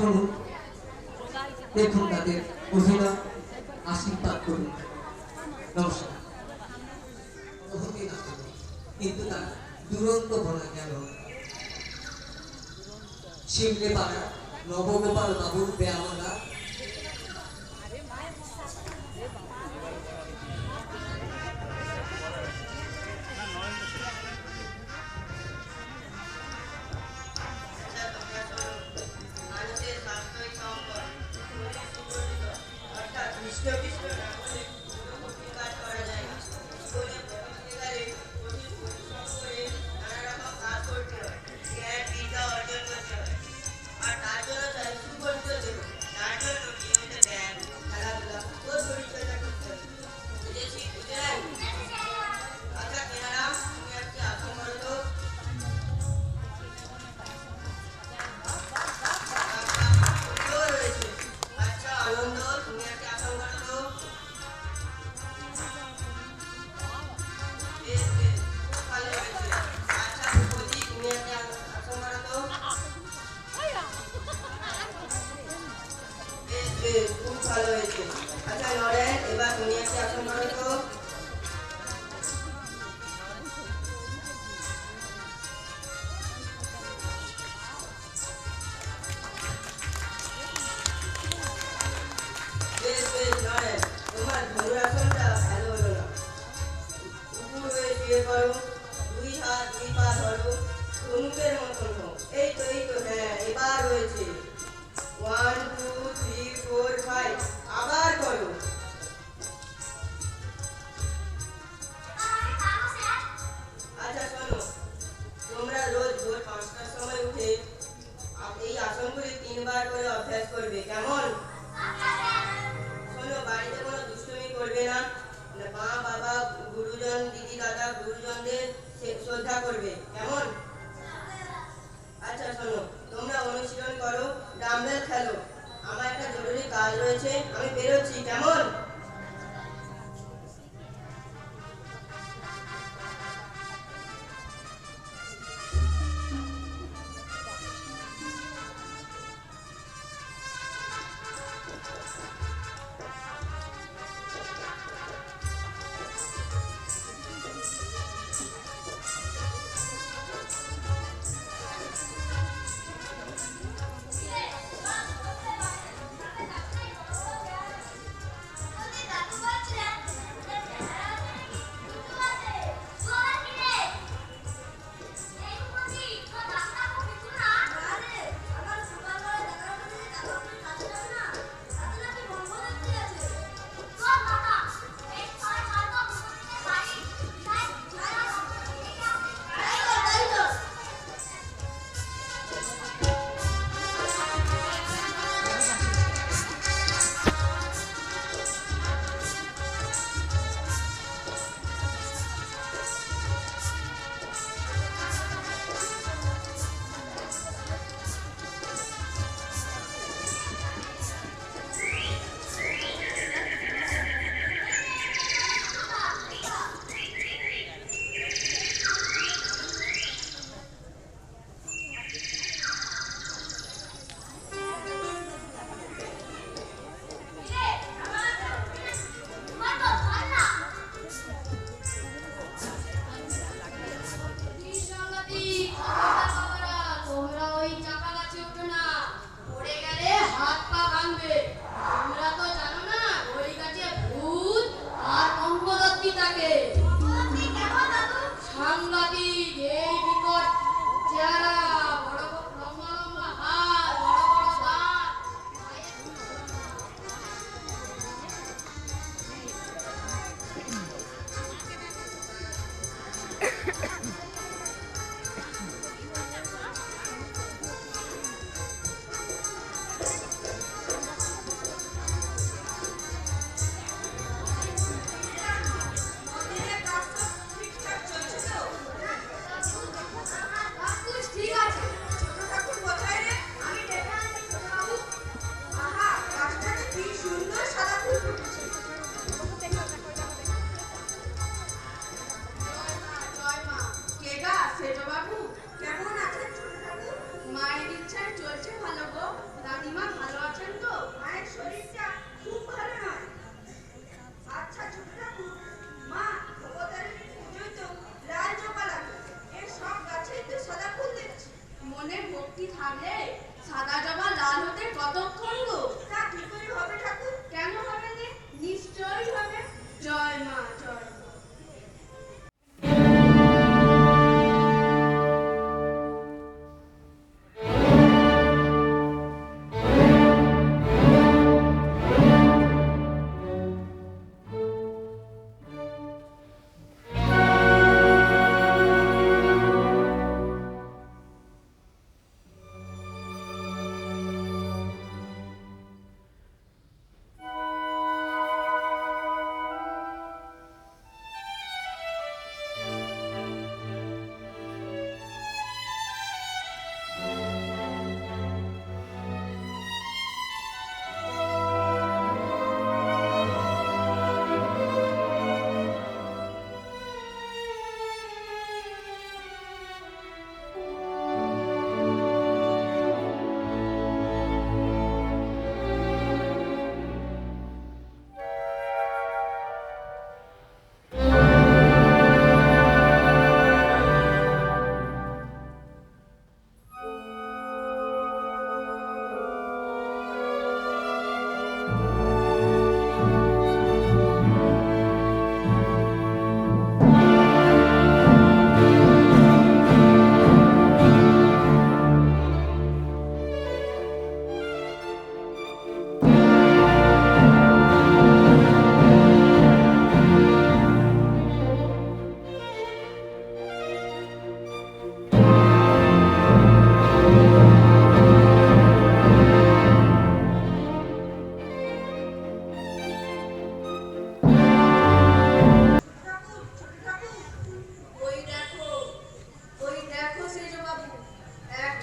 করুন। দেখুন তাদের অভিনয় আশীর্বাদ করুন। নমস্কার। কিন্তু তার দুরন্ত বলা গেল শিমলে পাড়া নবগোপাল বাবুর বেয়ামলা করবে না। মা, বাবা, গুরুজন, দিদি, দাদা, গুরুজনদের শ্রদ্ধা করবে। কেমন? আচ্ছা শোনো, তোমরা অনুশীলন করো, ডাম্বেল খেলো। আমার একটা জরুরি কাজ রয়েছে, আমি বেরোচ্ছি। কেমন?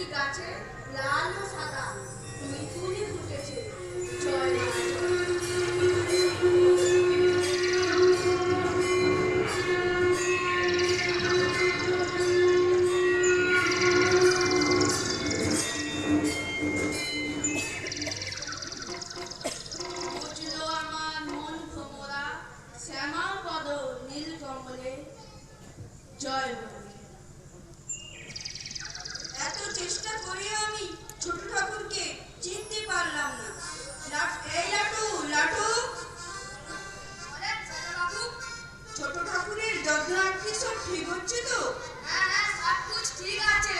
প্রতিটি গাছে লাল ও সাদা মিঠুনি ফুটেছে। জয় আপনার কি সব ঠিক হচ্ছে তো? হ্যাঁ হ্যাঁ সব ঠিক আছে।